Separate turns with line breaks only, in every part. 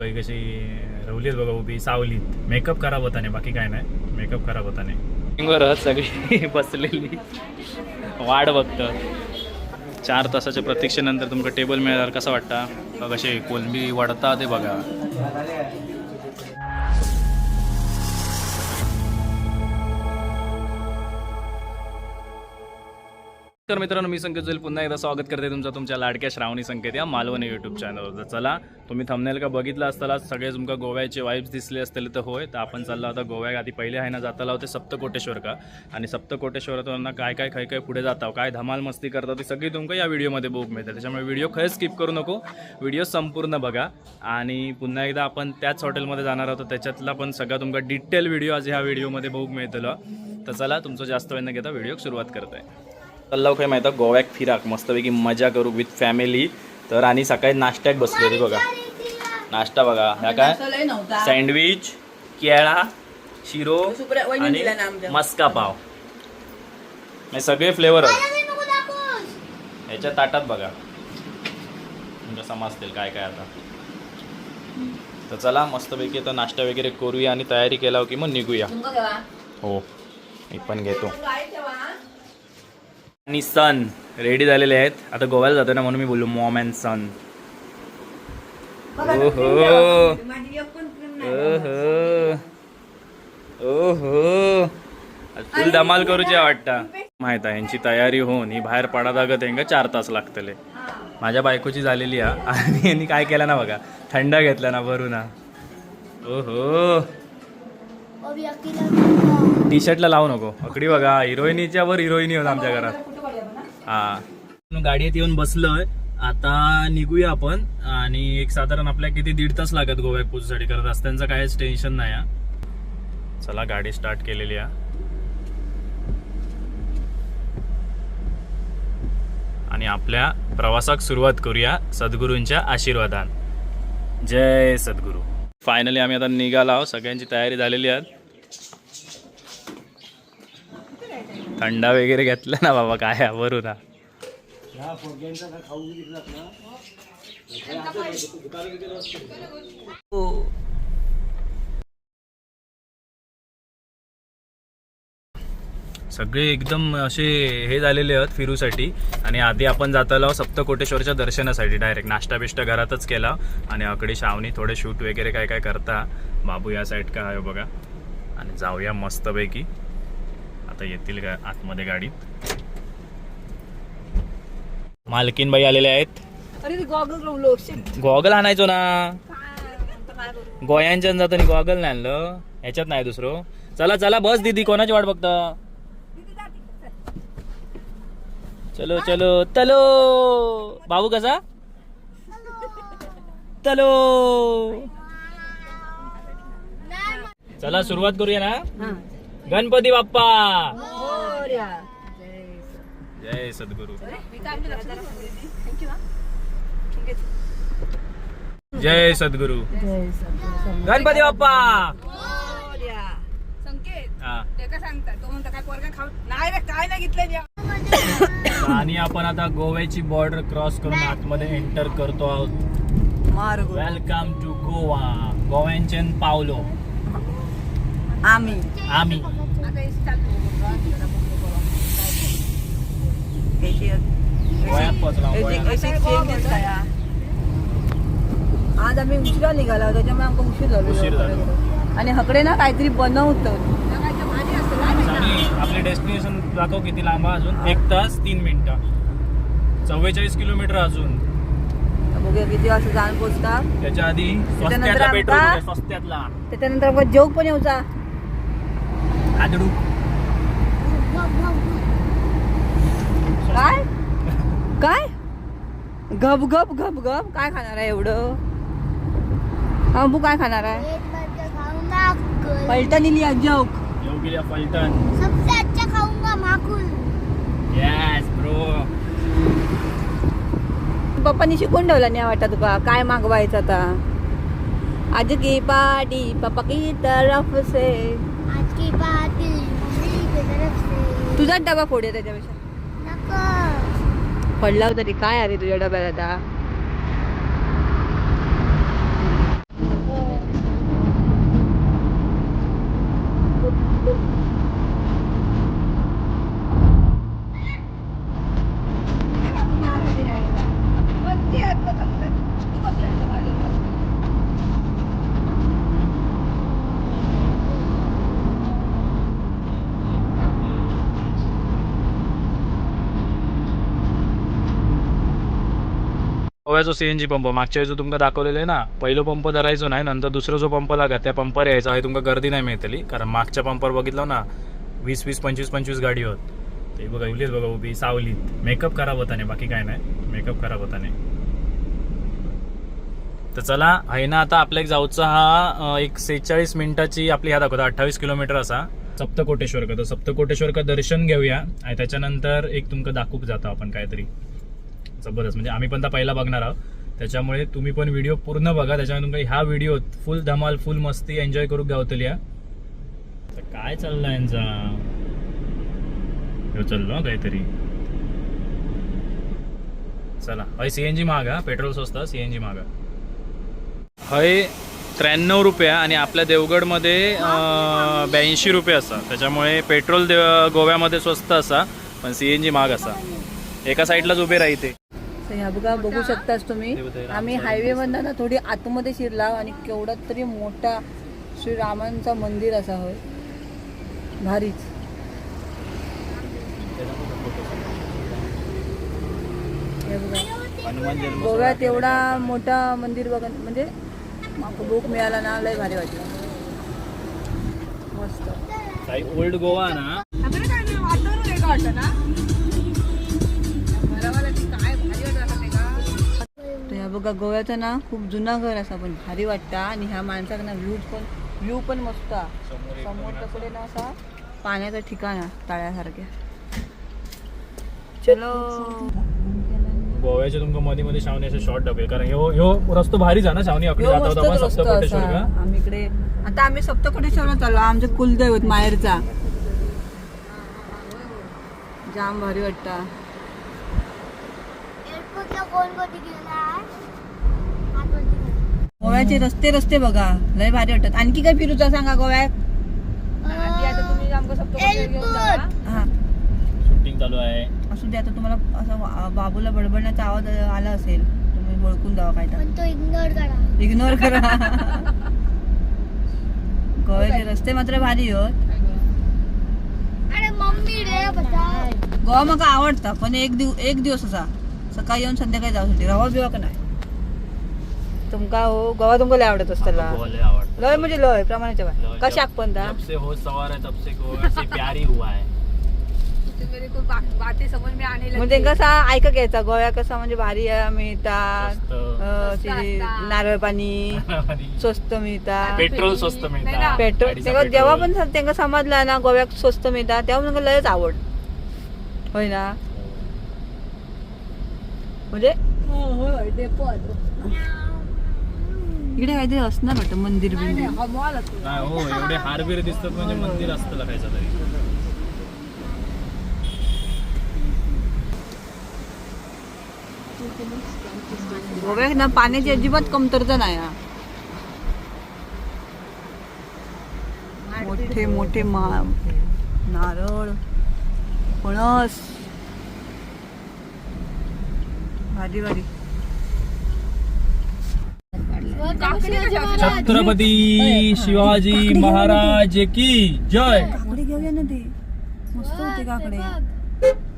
काही कशी रवलीत बघा उभी सावलीत. मेकअप खराब होता नाही बाकी काय नाही. मेकअप खराब होता नाही सगळी बसलेली. वाट बघतं. चार तासाच्या प्रतीक्षेनंतर तुमका टेबल मिळाल्यावर कसं वाटतं? कशी कसे कोलंबी वाढता ते बघा. तर मित्रांनो मी संकेत जोईल. पुन्हा एकदा स्वागत करते तुमचं तुमच्या लाडक्या श्रावणी संकेत या मालवणी यूट्यूब चॅनलवर तर चला तुम्ही थंबनेल का बघितलं असताना सगळे तुमका गोव्याचे वाईब्स दिसले असतील तर होय. तर आपण चाललो आता गोव्या आधी पहिले आहे ना जाताला होते सप्तकोटेश्वर का आणि सप्तकोटेश्वरातून काय काय काय काय पुढे जाता काय धमाल मस्ती करता ती सगळी तुमका या व्हिडिओमध्ये बघू मिळते. त्याच्यामुळे व्हिडिओ खरंच स्किप करू नको. व्हिडिओ संपूर्ण बघा. आणि पुन्हा एकदा आपण त्याच हॉटेलमध्ये जाणार आहोत. त्याच्यातला पण सगळा तुमका डिटेल व्हिडिओ आज ह्या व्हिडिओमध्ये बघू मिळतलो. तर चला तुमचं जास्त वेळ न घेता व्हिडिओ सुरुवात करत आहे चाललो काय माहिती गोव्याक फिराक मस्तपैकी मजा करू विथ फॅमिली तर आणि सकाळी नाश्त्याक बसलो होती बघा. नाश्ता बघा. ह्या काय? सँडविच केळा शिरो आणि. मस्का पाव. हे सगळे फ्लेवर आहेत. ह्याच्या ताटात बघा. तुमच्या समजतील काय काय आता. तर चला मस्तपैकी आता नाश्ता वगैरे करूया आणि तयारी केला की मग निघूया? हो मी पण घेतो.
काय ठेवा?
आणि सन रेडी झालेले आहेत. आता गोव्याला जातो ना म्हणून मी बोललो मॉम अँड सन ओहो. ओहो. फुल धमाल करूची वाटतं. माहीत आहे यांची तयारी होऊन ही बाहेर पडा जागत यांका चार तास लागतले. माझ्या बायकोची झालेली हा. आणि यांनी काय केलं ना बघा थंड घेतला ना भरू ना ओहो. टी शर्टला लावू नको. अकडी बघा हिरोईनीच्या वर हिरोईनी होत आमच्या घरात.
हा?
गाडीत येऊन बसलोय. आता निघूया आपण आणि एक साधारण आपल्या किती दीड तास लागत गोव्यात पोचण्यासाठी करत रस्त्यांचं काहीच टेन्शन नाही हा. चला गाडी स्टार्ट केलेली आहे आणि आपल्या प्रवासाक सुरुवात करूया सद्गुरूंच्या आशीर्वादान. जय सद्गुरू. फायनली आम्ही आता निघाला आहोत. सगळ्यांची तयारी झालेली आहे. थंडा वगैरे घेतला ना बाबा काय आहे, वरून ना सगळे एकदम असे हे झालेले आहेत फिरूसाठी. आणि आधी आपण जातालो सप्तकोटेश्वरच्या दर्शनासाठी. डायरेक्ट नाश्ता बिष्टा घरातच केला. आणि अकडे शावणी थोडे शूट वगैरे काय काय करता. बाबू या साईड का आहे बघा. आणि जाऊया मस्तपैकी. आता येतील का आतमध्ये गाडीत. मालकीन बाई आलेले आहेत.
अरे गॉगल
आणायचो ना? गोयांच्या जाताना गॉगल नाही आणलं. ह्याच्यात नाही दुसरं. चला चला बस दीदी कोणाची वाट बघता? चलो चलो तलो. बाबू कसा? तलो. चला सुरुवात करूया ना.
हा.
गणपती बाप्पा!
मोरया.
जय सद्गुरू. जय सद्गुरू. गणपती बाप्पा!
मोरया. संकेत. ते काय सांगतात. तो म्हणतो काय पोरगा खाऊ नाही रे काय नाही घेतलं
आणि आपण आता गोव्याची बॉर्डर क्रॉस करून आतमध्ये एंटर करतो आहोत.
मार
वेलकम टू गोवा. गोव्यांचेन पावलो.
आम्ही.
आम्ही.
आज आम्ही उशिरा निघाला त्याच्यामुळे आमका उशीर झालो. आणि हकडे ना काहीतरी बनवतं.
आपले डेस्टिनेशन दाखव किती लांब अजून? एक तास तीन मिनिटं. चव्वेचाळीस किलोमीटर अजून.
बघूया किती वाजता
त्याच्या आधी
त्याच्यानंतर
स्वस्त्यातला स्वस्त्यातला.
त्याच्यानंतर जेवू पण येऊचा.
आदडू
काय? काय? गप गप गप गप. काय खाणार आहे एवढं? अंबू काय खाणार आहे? पलटण लिया जोक
येऊ गेल्या फलटण.
सबसे अच्छा खाऊंगा माकुल
येस ब्रो
पप्पानी शिकून ठेवला नाही वाटत तुका काय मागवायचं आता? आज की पार्टी पप्पा की तरफ से.
आज की पार्टी मम्मी की तरफ से
तुझाच डबा फोडे त्याच्यापेक्षा.
नको.
पडला तरी काय अरे तुझ्या डब्यात आता?
गोव्याचो सीएनजी पंप मागच्या वेळेस तुमका दाखवलेलं आहे ना पहिलो पंप धरायचो नाही नंतर दुसरो जो पंप लागा त्या पंपावर यायचा. आहे तुमका गर्दी नाही मिळतली कारण मागच्या पंपावर बघितलं ना वीस वीस पंचवीस पंचवीस गाडी होत. ते बघा इवलीच बघा उभी सावलीत. मेकअप खराब होता नाही बाकी काय नाही. मेकअप खराब होता नाही. तर चला आहे ना आता आपल्या एक जाऊचा हा एक सेहेचाळीस मिनिटाची आपली ह्या दाखवता अठ्ठावीस किलोमीटर असा. सप्तकोटेश्वर का तर सप्तकोटेश्वर का दर्शन घेऊया. आणि त्याच्यानंतर एक तुमका दाखवूक जातो आपण काहीतरी. जबरदस्त म्हणजे आम्ही पण आता पहिला बघणार आहोत. त्याच्यामुळे तुम्ही पण व्हिडिओ पूर्ण बघा. त्याच्यामुळे तुमका ह्या व्हिडिओ फुल धमाल फुल मस्ती एन्जॉय करू गावतली या काय चाललं यांचा? चाललो काहीतरी. चला. हय सीएनजी महागा पेट्रोल स्वस्त सीएनजी महागा हय त्र्याण्णव रुपया आणि आपल्या देवगडमध्ये ब्याऐंशी रुपये असा. त्याच्यामुळे पेट्रोल देव गोव्यामध्ये स्वस्त असा पण सीएनजी जी महाग असा. एका साईडलाच उभे राहते
तर ह्या बघा बघू शकताच तुम्ही. आम्ही हायवे मधनं ना थोडी आतमध्ये शिरला आणि केवढा तरी मोठा श्रीरामांचा मंदिर असा होय. भारीच. गोव्यात एवढा मोठा मंदिर बघा म्हणजे माका बुक मिळाला ना लय भारी वाटलं. मस्त.
ओल्ड गोवा ना.
वातावरण वेगळं वाटतं ना. बघा गोव्याचं ना खूप जुना घर असा पण भारी वाटतं आणि ह्या माणसाचा ना व्ह्यू पण व्ह्यू पण मस्त. समोर तकडे ना असा पाण्याचा ठिकाण हा, तळ्यासारख्या चलो.
गोव्याच्या तुमका मध्ये मध्ये शावणी असे शॉर्ट दाखवेल कारण ह्यो ह्यो रस्तो भारीच आहे ना शावणी आकडे
ह्यो
जाता होता पण सप्तकोटेश्वर. का?
आम्ही इकडे आता आम्ही सप्तकोटेश्वरला चाललो. आमचं कुलदैवत माहेरचा. जाम भारी वाटता.
एअरपोर्टला कोण कधी गेला.
गोव्याचे रस्ते रस्ते बघा. लय भारी वाटतात. आणखी काय फिरूचा सांगा गोव्यात. हा.
शूटिंग चालू आहे.
असू दे आता तुम्हाला असं बाबूला बडबडण्याचा आवाज आला असेल तुम्ही ओळखून जावा काय तर.
पण तो इग्नोर करा.
इग्नोर करा. गोव्याचे रस्ते मात्र भारी होत
अरे मम्मी रे बता
गोवा म्हाका आवडता पण एक दिव एक दिवस असा. सकाळी येऊन संध्याकाळी जाऊसाठी रवा बिवा का नाही? तुमका हो? गोवा तुमका लय आवडत असताना
लय. आवडतं.
लय म्हणजे लय प्रमाणाच्या
लय.
बाय कशाक पण दा?
जब से हो सवार है तब से गोवा से प्यारी हुआ है.
म्हणजे कसा ऐका घ्यायचा गोव्या कसा म्हणजे भारी आहे, मिळतात
स्वस्त.
अं, अशी नारळ पाणी स्वस्त मिळतात
पेट्रोल स्वस्त मिळतं.
पेट्रोल
गाडीचं
तेव्हा जेव्हा पण. त्यांना समजलं ना गोव्यात स्वस्त मिळतात तेव्हा मला लयच आवड. होय ना? म्हणजे? इकडे काहीतरी असणार वाटतं मंदिर बिंदिर
नाही हो एवढे हारबीर दिसतात म्हणजे मंदिर असतं लागायचं तरी
गोव्यात ना पाण्याची अजिबात कमतरता नाही हा. मोठे मोठे मा नारळ फणस. भारी भारी.
छत्रपती शिवाजी महाराज की जय.
काकडे घेऊया ना ते. मस्त होते काकडे.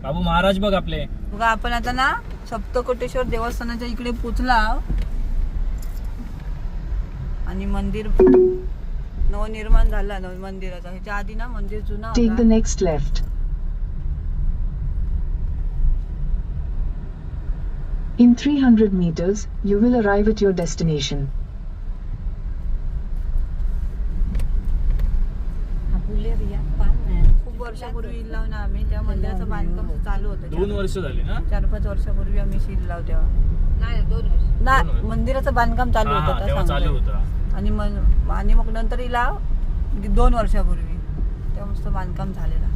बाबू महाराज बघ आपले.
बघा आपण आता ना सप्तकोटेश्वर देवस्थानाच्या इकडे पोचला. आणि मंदिर नवनिर्माण झाला नव मंदिराचा. ह्याच्या आधी ना मंदिर जुना
Take
होता.
the next left. In 300 meters, you will arrive at your destination.
खूप वर्षापूर्वी इल्लाव ना आम्ही तेव्हा मंदिराचं बांधकाम चालू होतं.
दोन वर्ष झाली ना?
चार पाच वर्षापूर्वी आम्ही शिरलाव तेव्हा. नाही
दोन वर्ष.
मंदिराचं बांधकाम चालू होतं
चालू. होतं.
आणि मन आणि मग नंतर इलाव दोन वर्षापूर्वी. तेव्हा मस्त बांधकाम झालेलं.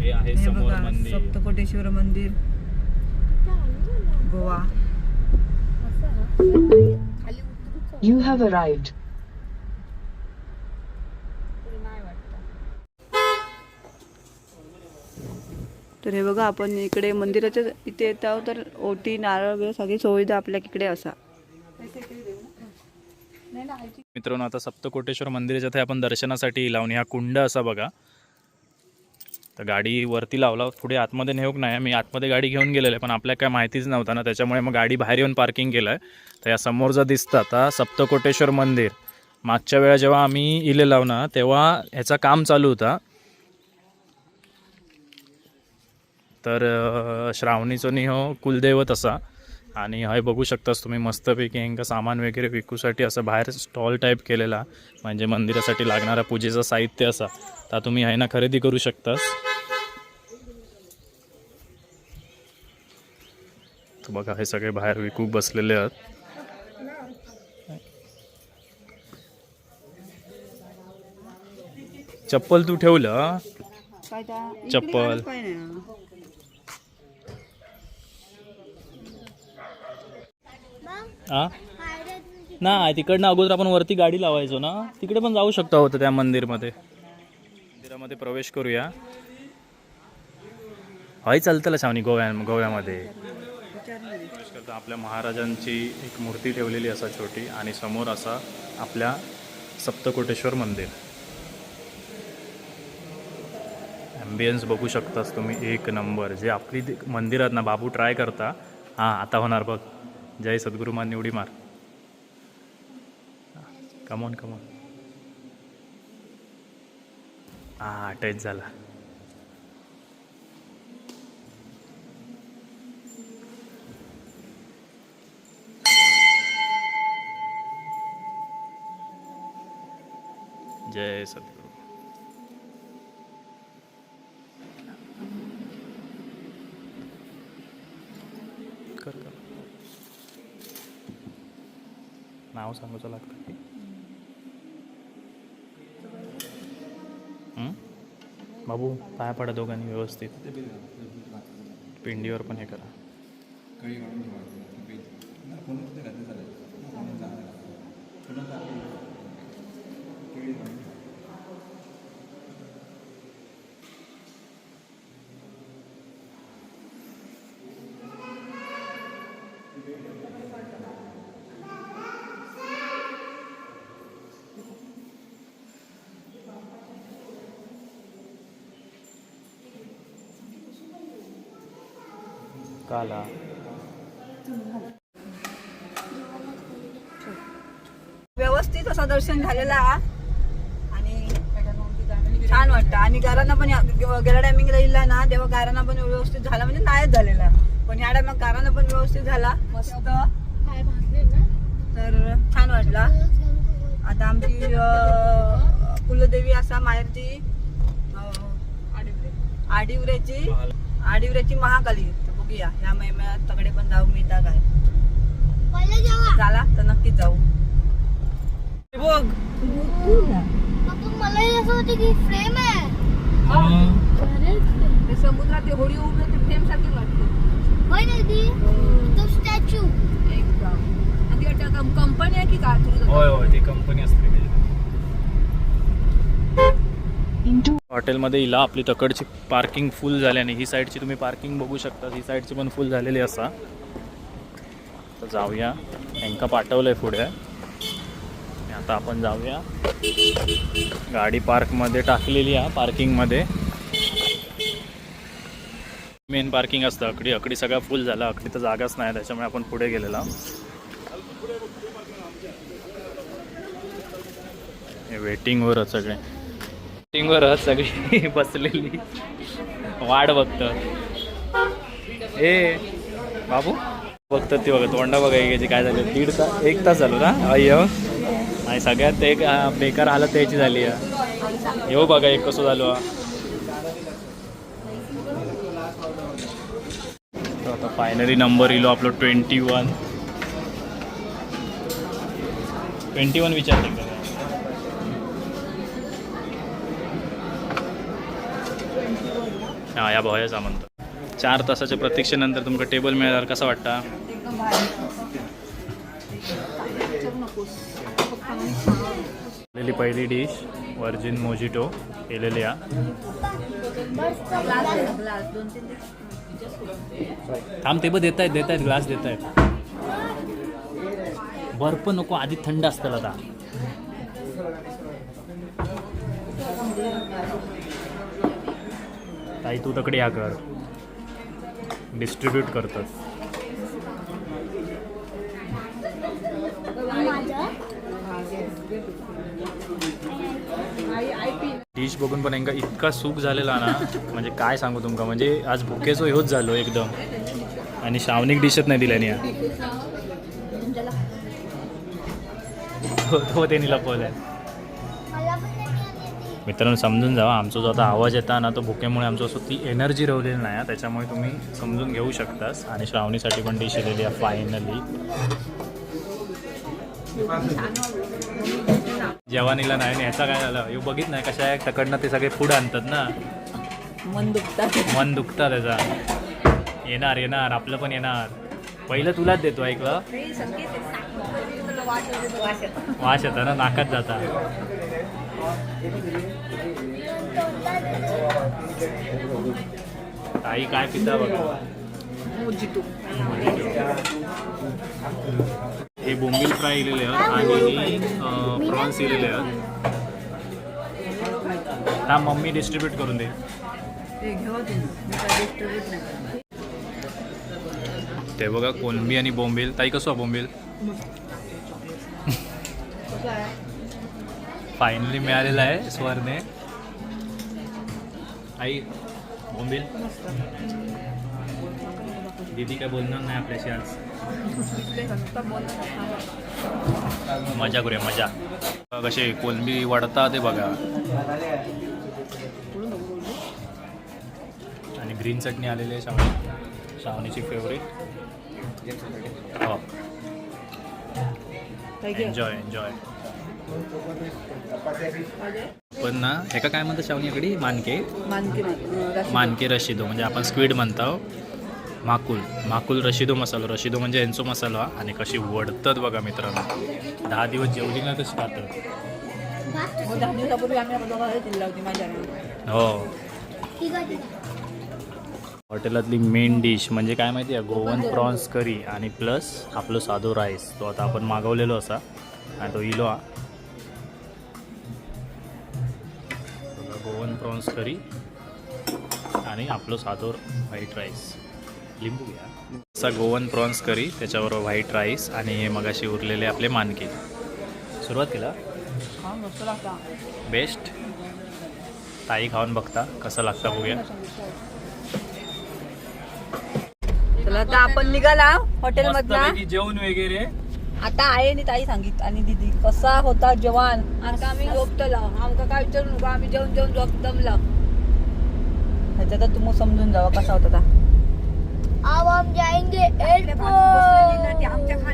हे आहे समोर
बघा
मंदिर.
सप्तकोटेश्वर मंदिर. गोवा.
You have arrived.
तर हे बघा आपण इकडे मंदिराच्या इथे येत आहोत तर ओटी नारळ वगैरे सगळी सुविधा आपल्या इकडे असा.
मित्रांनो आता सप्तकोटेश्वर मंदिराच्या ते आपण दर्शनासाठी लावून हा कुंड असा बघा. तर गाडी वरती लावला पुढे आतमध्ये नेऊक नाही. मी आतमध्ये गाडी घेऊन गेलेलो आहे पण आपल्याला काय माहितीच नव्हतं ना. त्याच्यामुळे मग गाडी बाहेर येऊन पार्किंग केलं आहे तर या समोर जर दिसतं आता सप्तकोटेश्वर मंदिर. मागच्या वेळा जेव्हा आम्ही इले ना तेव्हा ह्याचं काम चालू होता. तर श्रावणीचो नी हो कुलदैवत असा. आणि हय बघू शकतास तुम्ही मस्तपैकी हेंका सामान वगैरे विकूसाठी असं बाहेर स्टॉल टाईप केलेला. म्हणजे मंदिरासाठी लागणारा पूजेचं साहित्य असा. तर तुम्ही आहे ना खरेदी करू शकतास. बघा हे सगळे बाहेर विकूक बसलेले आहेत. चप्पल तू ठेवलं? चप्पल.
हां? नाही
तिकडनं अगोदर आपण वरती गाडी लावायचो ना. तिकडे पण जाऊ शकतो होतं त्या मंदिरमध्ये. मंदिरामध्ये प्रवेश करूया. हय चालतं शावनी गोव्या गोव्यामध्ये. प्रवेश करता आपल्या महाराजांची एक मूर्ती ठेवलेली असा छोटी आणि समोर असा आपल्या सप्तकोटेश्वर मंदिर. ॲम्बियन्स बघू शकतास तुम्ही एक नंबर. जे आपली मंदिर मंदिरात ना बाबू ट्राय करता हां आता होणार बघ. जय सद्गुरू मान्य उडी मार. कमॉन कमॉन हा टच झाला. जय सद्गुरू कर कर नाव सांगायचं लागतं की? बाबू पाया पडा दोघांनी व्यवस्थित. पिंडीवर पण हे करा. काला.
व्यवस्थित असं दर्शन झालेलं. आहे आणि छान वाटतं. आणि गारांना पण गेल्या टायमिंगला इला ना तेव्हा गारांना पण व्यवस्थित झाला. म्हणजे नाहीच झालेला. पण ह्या टायमात गारांना पण व्यवस्थित झाला. मस्त.
काय भाजले ना
तर छान वाटला. आता आमची कुलदेवी असा माहेरची आडिवऱ्याची आडिवऱ्याची महाकाली. बघूया. ह्या महिन्यात तकडे पण जाऊ मिळता काय? झाला तर नक्कीच जाऊ. बघ.
मला असं होतं की फ्रेम आहे.
ते समुद्रात ते होडी उभे ते फ्रेम सारखी वाटते.
होय ना ती? तो स्टॅच्यू
एकदम. आणि ती वाटतं कंपनी आहे की काय?
होय होय ती कंपनी असते. हॉटेलमध्ये इला आपली तकडची पार्किंग फुल झाली आणि ही साईडची तुम्ही पार्किंग बघू शकता. ही साईडची पण फुल झालेली असा. तर जाऊया. यांका पाठवलंय पुढे. आता आपण जाऊया. गाडी पार्कमध्ये टाकलेली आहे पार्किंगमध्ये. मेन पार्किंग असतं. अकडी अकडी सगळा फुल झाला. अकडी तर जागाच नाही त्याच्यामुळे आपण पुढे गेलेला. वेटिंगवर वेटिंगवरच सगळे. वेटिंगवरच सगळी बसलेली. वाट बघतात ए बाबू? बघतात ती बघा तोंडा बघा एकाची काय झालं. दीड तास एक तास झालो ना? अय्य. नाही सगळ्यात एक बेकार आला त्याची झाली आहे. येऊ बघा एक कसं झालो. आता फायनली नंबर इलो आपलं ट्वेंटी वन ट्वेंटी वन विचारते का हा या भोयाचा म्हणतो चार तासाच्या प्रतीक्षेनंतर तुमका टेबल मिळाल्यावर कसं वाटतं. आलेली पहिली डिश वर्जिन मोजिटो केलेली या
ग्लास आहे ना, ग्लास दोन तीन दिवस
थांब ते पण देत आहेत देत आहेत ग्लास देत आहेत बर्फ नको आधी थंड असतं आता. आई तू तकडे या कर. डिस्ट्रीब्यूट करतात डिश बघून पण यांका इतका सुख झालेला ना म्हणजे काय सांगू तुमका म्हणजे आज भुकेचो ह्योच झालो एकदम. आणि श्रावणिक डिशच नाही दिल्यानी तो हो, हो, त्यांनी लपवलाय
आहे.
मित्रांनो समजून जावा. आमचा जो आता आवाज येता ना तो भुकेमुळे आमचं असं ती एनर्जी रवलेली नाही आहे. त्याच्यामुळे तुम्ही समजून घेऊ शकतास. आणि श्रावणीसाठी पण डिश दिलेली आहे फायनली जवानीला नाही आणि ह्याचा काय झालं? हे बघित नाही कशा आहे तकडनं ते सगळे फूड आणतात ना.
मन दुखतात
मन दुखतं त्याचा. येणार येणार. आपलं पण येणार. पहिलं तुलाच देतो ऐकलं वास येतं ना नाकात जाता. ताई काय पिता बघ? हे बोंबील फ्राय इलेले आहेत आणि प्रॉन्स इलेले आहेत. हा मम्मी डिस्ट्रीब्यूट करून दे.
ते
बघा कोलंबी आणि बोंबील. ताई कसं आहे बोंबील? फायनली मिळालेला आहे स्वरने. आई बोंबील. दीदी काय बोलणार नाही आपल्याशी आज. मजा करूया मजा. कसे कोलंबी वाढता ते बघा. आणि ग्रीन चटणी आलेली आहे श्रावणी. श्रावणीची फेवरेट हो. एन्जॉय एन्जॉय पण ना ह्याका काय म्हणतात श्रावणी इकडे मानके.
मानकी
रशिदो. म्हणजे आपण स्क्विड म्हणतो. माकुल. माकुल रशिदो मसाला. रशिदो म्हणजे यांचो मसाला आणि कशी वडतात बघा मित्रांनो. दहा दिवस जेवली ना तशी खातात
घरी.
हो. हॉटेलातली मेन डिश म्हणजे काय माहिती आहे? Goan prawns curry. आणि प्लस आपलं साधो राईस तो आता आपण मागवलेलो असा. आणि तो इलो गोवन प्रॉन्स करी आणि आपलं साधो व्हाईट राईस. लिंबू घ्या. असा गोवन प्रॉन्स करी त्याच्याबरोबर व्हाईट राईस आणि हे मगाशी उरलेले आपले मानके. सुरुवात केला. बेस्ट ताई खाऊन बघता कसं लागतं बघूया.
चला आता आपण निघाला हॉटेल
जेवण वगैरे.
आता आहे आणि ताई सांगित आणि दिदी कसा होता जवान? आता आम्ही झोपतला. आमका काय विचारू नको आम्ही जेवण जेवण झोप दमला ह्याच्यात तुम्ही समजून जावा कसा होता ता.
अब हम जाएंगे एयरपोर्ट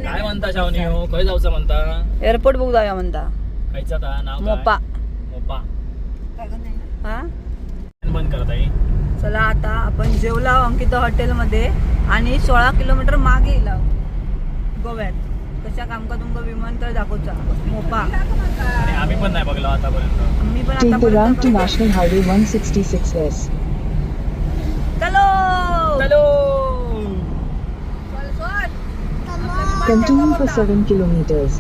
काय म्हणता शावनी हो? खय जाऊचं म्हणता?
एअरपोर्ट बघू जाऊया म्हणता.
खायचा ता? नाव काय?
मोपा.
मोपा.
हा?
बंद करत आई
चला आता आपण जेवला अंकित हॉटेलमध्ये आणि सोळा किलोमीटर मागे येला गोव्यात. कशा कामका तुमका विमानतळ दाखवचा मोपा
आणि आम्ही पण नाही बघलो आतापर्यंत
मी पण
Take the ramp to
आता
National Highway 166S.
चलो
हॅलो
Continue for 7 kilometers.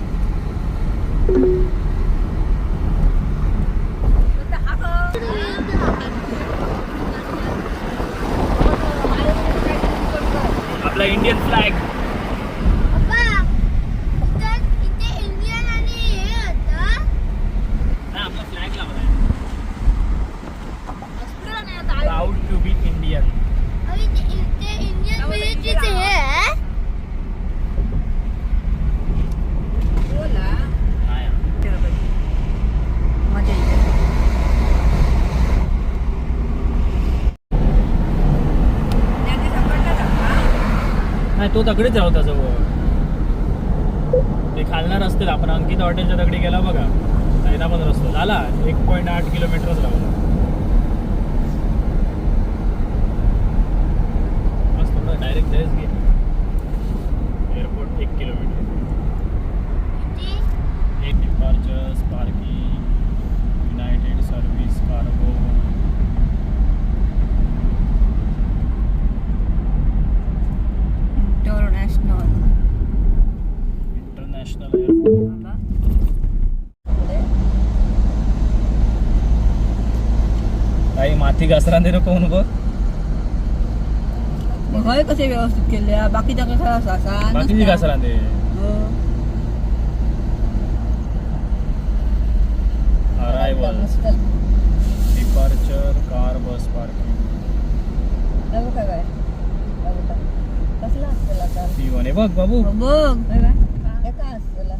तो दगडीच राहू जवळ ते खालणार असतील आपण अंकित हॉटेलच्या दगडी गेला बघा. पण रस्ता. झाला. एक पॉईंट आठ किलोमीटरच मस्त डायरेक्ट तेच घे एअरपोर्ट एक किलोमीटर. एक डिपार्चर्स पार्किंग काही माती घासरा दे नको बघ
हय कसे व्यवस्थित केले? बाकीच्या कसा असा असा
बाकीची
नसता.
काय सर ते
हो.
अरायवल
मस्त.
डिपार्चर कार बस पार्किंग
काय. कसला असलेला तर
ती म्हणे बघ बाबू.
बघ हे काय? हे काय असलेला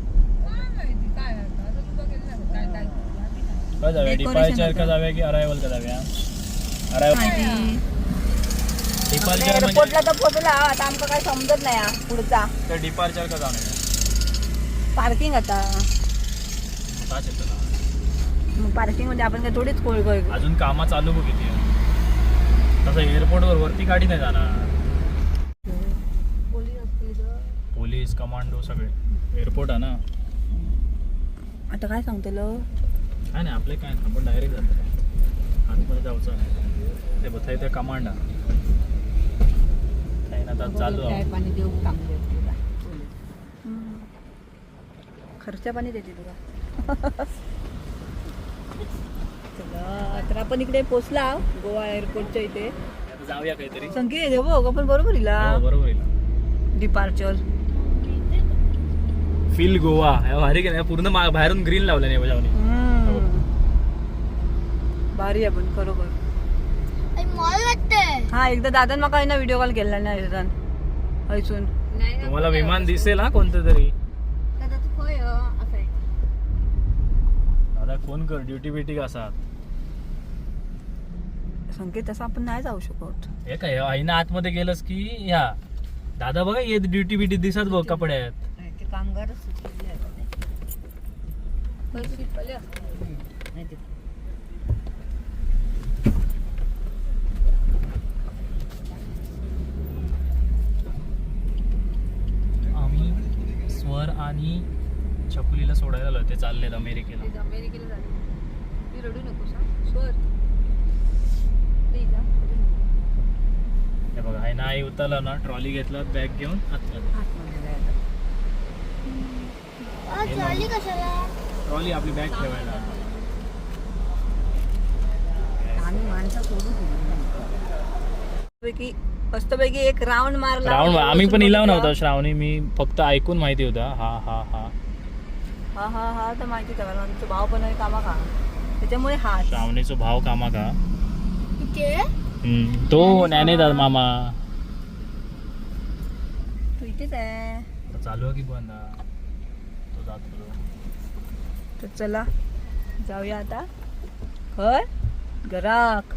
काय जाऊया? डिपार्चर. का जाऊया की अरायवल का जाऊया? अरायवल डिपार्चर
एअरपोर्टला
म्हणजे
तर पोहोचला. आता आमका काय समजत नाही हा पुढचा.
तर डिपार्चर का जाऊया
पार्किंग आता.
ताच येतं ना.
पार्किंगमध्ये आपण काय थोडीच कोळ कोळ
अजून कामा चालू बघ किती तसं एअरपोर्टवर वरती गाडी नाही जाणार. पोलीस कमांडो सगळे. एअरपोर्ट आहे ना?
आता काय सांगतलो
काय नाही आपले काय आपण डायरेक्ट जातो. आतमध्ये जाऊचं नाही. ते बघताय ते कमांड काही ना आता चालू.
पाणी देऊ खर्च पाणी देते तुला. तर आपण इकडे पोचला. गोवा एअरपोर्टच्या इथे.
जाऊया काहीतरी.
संकेत हे बघ आपण बरोबर इला
हो, बरोबर येईल
डिपार्चर
फील गोवा. हे भारी पूर्ण बाहेरून ग्रीन लावलं नाही बजावणी
भारी आहे पण खरोखर.
मॉल वाटतंय.
हा एकदा दादान म्हाका ना व्हिडिओ कॉल केला ना हयसून हयसून
तुम्हाला विमान दिसेल हा कोणतं तरी. दादा कोण कर ड्युटी बिटी कसा
संकेत तसं आपण नाही जाऊ शकत.
हे काय आईना आतमध्ये गेलंस की ह्या. दादा बघा येत ड्युटी बिटी दिसत बघ कपड्यात.
ते कामगारच
स्वर आणि छकुलीला सोडायला आलो ते चाललेत अमेरिकेला.
अमेरिकेला झाले मी रडू नकोस स्वर.
हे. बघा आईना आई उतरला ना ट्रॉली घेतला बॅग घेऊन आतमध्ये. ट्रॉली आपली बॅग ठेवायला.
आम्ही माणसं सोडू पैकी मस्तपैकी एक राऊंड मारला.
राऊंड आम्ही पण इलाव नव्हता श्रावणी मी फक्त ऐकून माहिती होता. हा हा हा.
हा हा हा तर माहितीच आहे कारण आमचा भाव पण आहे कामा का त्याच्यामुळे हा.
श्रावणीचा भाव कामा का हम्म, तो ज्ञानेदार मामा.
तू इथेच आहे.
चालू आहे की बंद? हा? तो जातो
तर चला जाऊया आता. खर गराक